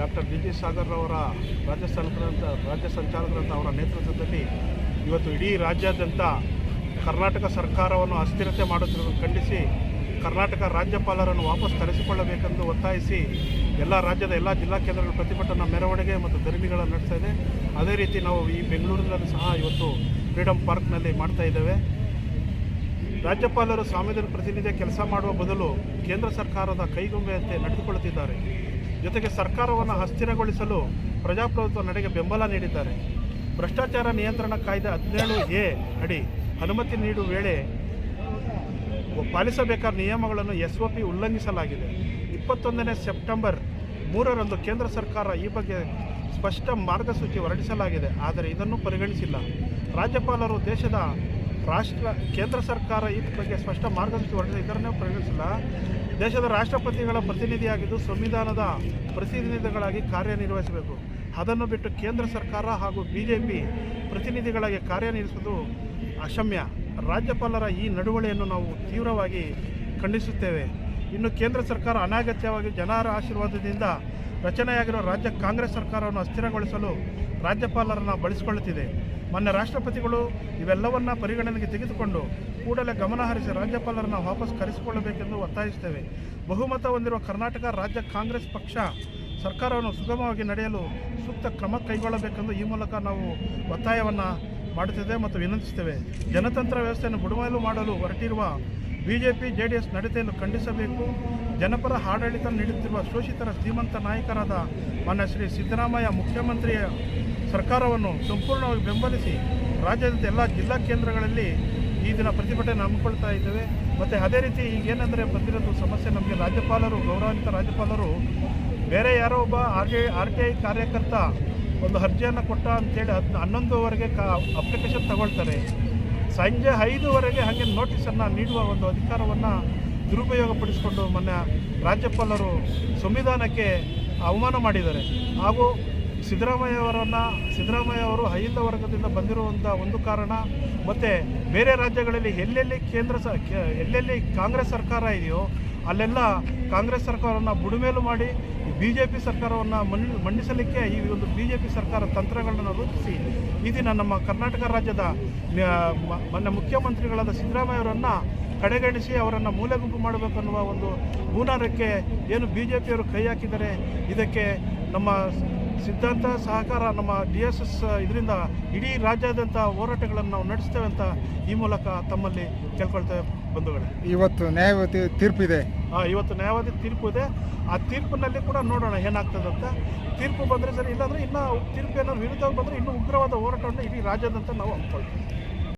Doctor D G Sagar ಅವರ ರಾಜ್ಯ ಸಂಚಾಲಕರಂತ ರಾಜ್ಯ ಸಂಚಾಲಕರಂತ ಅವರ ನೇತೃತ್ವದಲ್ಲಿ ಇವತ್ತು ಇಡೀ ರಾಜ್ಯಾದ್ಯಂತ ಕರ್ನಾಟಕ ಸರ್ಕಾರವನ್ನು ಅಸ್ಥಿರತೆ ಮಾಡುತ್ತಿರುವುದನ್ನು ಖಂಡಿಸಿ ಕರ್ನಾಟಕ ರಾಜ್ಯಪಾಲರನ್ನು ವಾಪಸ್ ತರಿಸಿಕೊಳ್ಳಬೇಕೆಂದು ಒತ್ತಾಯಿಸಿ ಎಲ್ಲ ರಾಜ್ಯದ ಎಲ್ಲ ಜಿಲ್ಲಾ ಕೇಂದ್ರಗಳ ಪ್ರತಿಭಟನಾ ಮೆರವಣಿಗೆ ಮತ್ತು ಧರಣಿಗಳನ್ನು ನಡೆಸ್ತಾ ಇದೆ. ಅದೇ ರೀತಿ ನಾವು ಈ ಬೆಂಗಳೂರಿನಲ್ಲಿ ಸಹ ಇವತ್ತು ಫ್ರೀಡಮ್ ಪಾರ್ಕ್ನಲ್ಲಿ ಮಾಡ್ತಾ ಇದ್ದೇವೆ. ರಾಜ್ಯಪಾಲರು ಸಂವಿಧಾನ ಪ್ರತಿನಿಧಿಯ ಕೆಲಸ ಮಾಡುವ ಬದಲು ಕೇಂದ್ರ ಸರ್ಕಾರದ ಕೈಗೊಂಬೆಯಂತೆ ನಡೆದುಕೊಳ್ಳುತ್ತಿದ್ದಾರೆ. ಜೊತೆಗೆ ಸರ್ಕಾರವನ್ನು ಅಸ್ಥಿರಗೊಳಿಸಲು ಪ್ರಜಾಪ್ರಭುತ್ವ ನಡೆಗೆ ಬೆಂಬಲ ನೀಡಿದ್ದಾರೆ. ಭ್ರಷ್ಟಾಚಾರ ನಿಯಂತ್ರಣ ಕಾಯ್ದೆ ಹದಿನೇಳು ಎ ಅಡಿ ಅನುಮತಿ ನೀಡುವ ವೇಳೆ ಪಾಲಿಸಬೇಕಾದ ನಿಯಮಗಳನ್ನು ಎಸ್ ಒ ಪಿ ಉಲ್ಲಂಘಿಸಲಾಗಿದೆ. ಇಪ್ಪತ್ತೊಂದನೇ ಸೆಪ್ಟೆಂಬರ್ ಮೂರರಂದು ಕೇಂದ್ರ ಸರ್ಕಾರ ಈ ಬಗ್ಗೆ ಸ್ಪಷ್ಟ ಮಾರ್ಗಸೂಚಿ ಹೊರಡಿಸಲಾಗಿದೆ. ಆದರೆ ಇದನ್ನು ಪರಿಗಣಿಸಿಲ್ಲ. ರಾಜ್ಯಪಾಲರು ದೇಶದ ರಾಷ್ಟ್ರ ಕೇಂದ್ರ ಸರ್ಕಾರ ಈ ಬಗ್ಗೆ ಸ್ಪಷ್ಟ ಮಾರ್ಗಸೂಚಿ ಹೊರಡಿಸಿದ್ದರನ್ನೇ ಪ್ರಕಟಿಸಿಲ್ಲ ದೇಶದ ರಾಷ್ಟ್ರಪತಿಗಳ ಪ್ರತಿನಿಧಿಯಾಗಿದ್ದು ಸಂವಿಧಾನದ ಪ್ರತಿನಿಧಿಗಳಾಗಿ ಕಾರ್ಯನಿರ್ವಹಿಸಬೇಕು. ಅದನ್ನು ಬಿಟ್ಟು ಕೇಂದ್ರ ಸರ್ಕಾರ ಹಾಗೂ ಬಿ ಜೆ ಪಿ ಪ್ರತಿನಿಧಿಗಳಾಗಿ ಕಾರ್ಯನಿರ್ವಹಿಸುವುದು ಅಕ್ಷಮ್ಯ ರಾಜ್ಯಪಾಲರ ಈ ನಡವಳಿಯನ್ನು ನಾವು ತೀವ್ರವಾಗಿ ಖಂಡಿಸುತ್ತೇವೆ. ಇನ್ನು ಕೇಂದ್ರ ಸರ್ಕಾರ ಅನಾಗತ್ಯವಾಗಿ ಜನರ ಆಶೀರ್ವಾದದಿಂದ ರಚನೆಯಾಗಿರುವ ರಾಜ್ಯ ಕಾಂಗ್ರೆಸ್ ಸರ್ಕಾರವನ್ನು ಅಸ್ಥಿರಗೊಳಿಸಲು ರಾಜ್ಯಪಾಲರನ್ನು ಬಳಸಿಕೊಳ್ಳುತ್ತಿದೆ. ಮೊನ್ನೆ ರಾಷ್ಟ್ರಪತಿಗಳು ಇವೆಲ್ಲವನ್ನ ಪರಿಗಣನೆಗೆ ತೆಗೆದುಕೊಂಡು ಕೂಡಲೇ ಗಮನಹರಿಸಿ ರಾಜ್ಯಪಾಲರನ್ನು ವಾಪಸ್ ಕರೆಸಿಕೊಳ್ಳಬೇಕೆಂದು ಒತ್ತಾಯಿಸುತ್ತೇವೆ. ಬಹುಮತ ಹೊಂದಿರುವ ಕರ್ನಾಟಕ ರಾಜ್ಯ ಕಾಂಗ್ರೆಸ್ ಪಕ್ಷ ಸರ್ಕಾರವನ್ನು ಸುಗಮವಾಗಿ ನಡೆಯಲು ಸೂಕ್ತ ಕ್ರಮ ಕೈಗೊಳ್ಳಬೇಕೆಂದು ಈ ಮೂಲಕ ನಾವು ಒತ್ತಾಯವನ್ನು ಮಾಡುತ್ತಿದ್ದೇವೆ ಮತ್ತು ವಿನಂತಿಸುತ್ತೇವೆ. ಜನತಂತ್ರ ವ್ಯವಸ್ಥೆಯನ್ನು ಬುಡಮೇಲು ಮಾಡಲು ಹೊರಟಿರುವ ಬಿಜೆಪಿ ಜೆ ಡಿ ಎಸ್ ನಡತೆಯನ್ನು ಖಂಡಿಸಬೇಕು. ಜನಪರ ಆಡಳಿತ ನೀಡುತ್ತಿರುವ ಶೋಷಿತರ ಶ್ರೀಮಂತ ನಾಯಕರಾದ ಮಾನ್ಯ ಶ್ರೀ ಸಿದ್ದರಾಮಯ್ಯ ಮುಖ್ಯಮಂತ್ರಿಯ ಸರ್ಕಾರವನ್ನು ಸಂಪೂರ್ಣವಾಗಿ ಬೆಂಬಲಿಸಿ ರಾಜ್ಯದ ಎಲ್ಲ ಜಿಲ್ಲಾ ಕೇಂದ್ರಗಳಲ್ಲಿ ಈ ದಿನ ಪ್ರತಿಭಟನೆ ಹಮ್ಮಿಕೊಳ್ತಾ ಇದ್ದೇವೆ. ಮತ್ತು ಅದೇ ರೀತಿ ಈಗ ಏನಂದರೆ ಬಂದಿರೋದು ಸಮಸ್ಯೆ ನಮಗೆ ರಾಜ್ಯಪಾಲರು, ಗೌರವಾನ್ವಿತ ರಾಜ್ಯಪಾಲರು, ಬೇರೆ ಯಾರೋ ಒಬ್ಬ ಆರ್ ಆರ್ ಟಿ ಐ ಕಾರ್ಯಕರ್ತ ಒಂದು ಅರ್ಜಿಯನ್ನು ಕೊಟ್ಟ ಅಂತೇಳಿ ಹದ್ ಹನ್ನೊಂದುವರೆಗೆ ಕಾ ಅಪ್ಲಿಕೇಶನ್ ತಗೊಳ್ತಾರೆ. ಸಂಜೆ ಐದುವರೆಗೆ ಹಾಗೆ ನೋಟಿಸನ್ನು ನೀಡುವ ಒಂದು ಅಧಿಕಾರವನ್ನು ದುರುಪಯೋಗಪಡಿಸಿಕೊಂಡು ಮೊನ್ನೆ ರಾಜ್ಯಪಾಲರು ಸಂವಿಧಾನಕ್ಕೆ ಅವಮಾನ ಮಾಡಿದ್ದಾರೆ. ಹಾಗೂ ಸಿದ್ದರಾಮಯ್ಯ ಅವರನ್ನು, ಸಿದ್ದರಾಮಯ್ಯ ಅವರು ಅಹಿಂದ ವರ್ಗದಿಂದ ಬಂದಿರುವಂಥ ಒಂದು ಕಾರಣ, ಮತ್ತು ಬೇರೆ ರಾಜ್ಯಗಳಲ್ಲಿ ಎಲ್ಲೆಲ್ಲಿ ಕೇಂದ್ರ ಸ ಎಲ್ಲೆಲ್ಲಿ ಕಾಂಗ್ರೆಸ್ ಸರ್ಕಾರ ಇದೆಯೋ ಅಲ್ಲೆಲ್ಲ ಕಾಂಗ್ರೆಸ್ ಸರ್ಕಾರವನ್ನು ಬುಡಮೇಲು ಮಾಡಿ ಬಿ ಜೆ ಪಿ ಸರ್ಕಾರವನ್ನು ಮಂಡಿ ಮಂಡಿಸಲಿಕ್ಕೆ ಈ ಒಂದು ಬಿ ಜೆ ಪಿ ಸರ್ಕಾರ ತಂತ್ರಗಳನ್ನು ರೂಪಿಸಿ ಈ ದಿನ ನಮ್ಮ ಕರ್ನಾಟಕ ರಾಜ್ಯದ ಮನ್ನ ಮುಖ್ಯಮಂತ್ರಿಗಳಾದ ಸಿದ್ದರಾಮಯ್ಯ ಅವರನ್ನು ಕಡೆಗಣಿಸಿ ಅವರನ್ನು ಮೂಲೆ ಗುಂಪು ಮಾಡಬೇಕನ್ನುವ ಒಂದು ಹೂನಾರಕ್ಕೆ ಏನು ಬಿ ಜೆ ಪಿಯವರು ಕೈ ಹಾಕಿದರೆ ಇದಕ್ಕೆ ನಮ್ಮ ಸಿದ್ಧಾಂತ ಸಹಕಾರ ನಮ್ಮ ಡಿ ಎಸ್ ಎಸ್ ಇದರಿಂದ ಇಡೀ ರಾಜ್ಯಾದ್ಯಂತ ಹೋರಾಟಗಳನ್ನು ನಾವು ನಡೆಸ್ತೇವೆ ಅಂತ ಈ ಮೂಲಕ ತಮ್ಮಲ್ಲಿ ಕೇಳ್ಕೊಳ್ತೇವೆ ಬಂಧುಗಳೇ. ಇವತ್ತು ನ್ಯಾಯವಾದಿ ತೀರ್ಪಿದೆ ಹಾಂ ಇವತ್ತು ನ್ಯಾಯವಾದಿ ತೀರ್ಪು ಇದೆ. ಆ ತೀರ್ಪಿನಲ್ಲಿ ಕೂಡ ನೋಡೋಣ ಏನಾಗ್ತದೆ ಅಂತ. ತೀರ್ಪು ಬಂದರೆ ಸರಿ ಇಲ್ಲಾಂದರೆ ಇನ್ನೂ ತೀರ್ಪು ಏನಾದ್ರು ವಿರುದ್ಧ ಬಂದರೆ ಇನ್ನೂ ಉಗ್ರವಾದ ಹೋರಾಟವನ್ನು ಇಡೀ ರಾಜ್ಯಾದ್ಯಂತ ನಾವು ಹಮ್ಮಿಕೊಳ್ತೀವಿ